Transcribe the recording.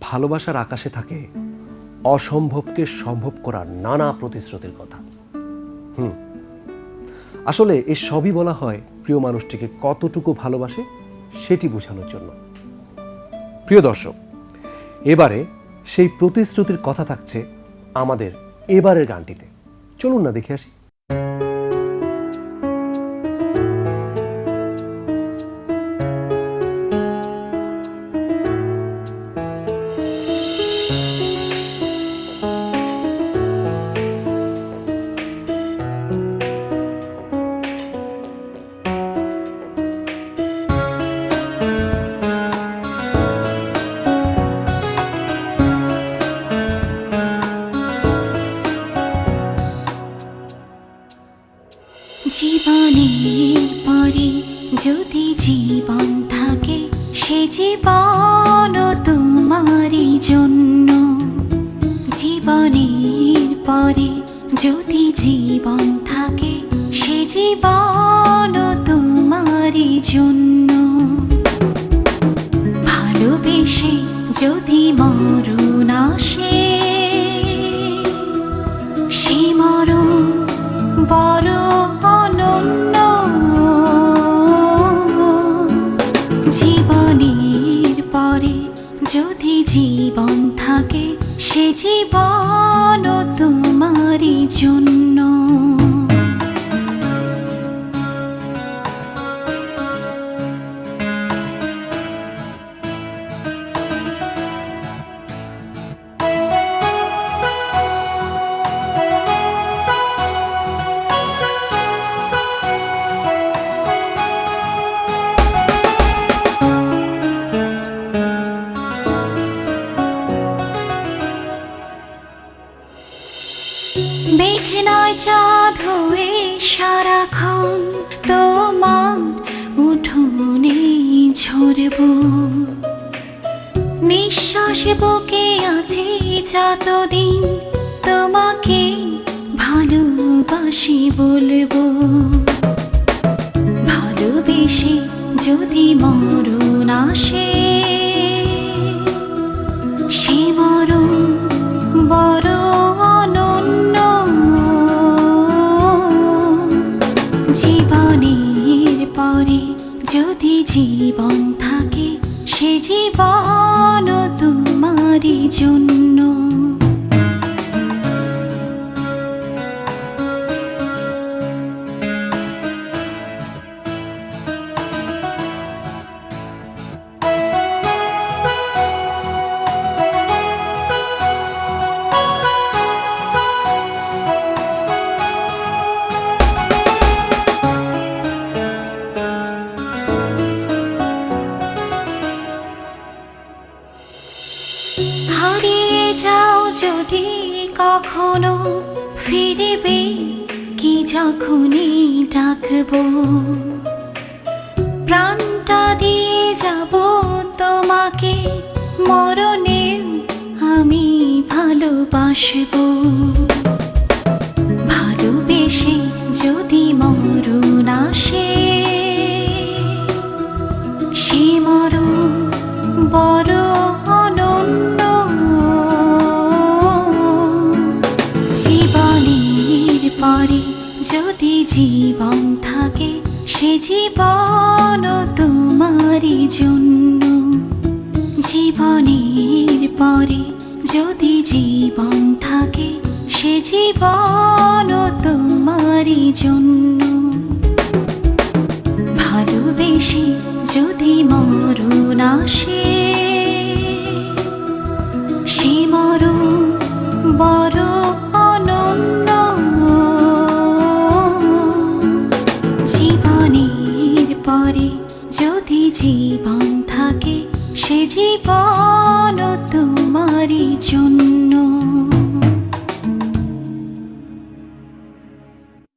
ভালোবাসার আকাশে থাকে অসম্ভবকে সম্ভব করার নানা প্রতিশ্রুতির কথা। হুম। আসলে এ সবই বলা হয় প্রিয় মানুষটিকে কতটুকু ভালোবাসে সেটি বোঝানোর জন্য। প্রিয় দর্শক, এবারে সেই প্রতিশ্রুতির কথা থাকছে আমাদের এবারের গানটিতে। চলুন না দেখে আসি। জীবনের পরে যদি জীবন থাকে, সে জীবন তোমারই জন্য। জীবনের পরে যদি জীবন থাকে, সে জীবন তোমারই জন্য। ভালোবেসে যদি মরণ আসে, সে মরণ বড় জীবনের পরে যদি জীবন থাকে সে জীবন তোমারই জন্য। মেঘনায় চাঁদ সারাক্ষণ তোমার উঠোনে ঝরব। নিঃশ্বাসে বুকে আছে যতদিন তোমাকে ভালোবাসি বলব। ভালোবেসে যদি মরণ আসে জীবনের পরে যদি জীবন থাকে সে জীবন তোমারই জন্য। যদি কখনো ফিরবে কি যখনই ডাকব? প্রাণটা দিয়ে যাব তোমাকে মরণে আমি ভালোবাসবো। সে জীবন তোমারই জন্য। জীবনের পরে যদি জীবন থাকে, সে জীবন তোমারই জন্য। ভালোবেসে যদি মরণ আসে, সে মরণ বড় জীবন থাকে সে জীবন তোমারই জন্য।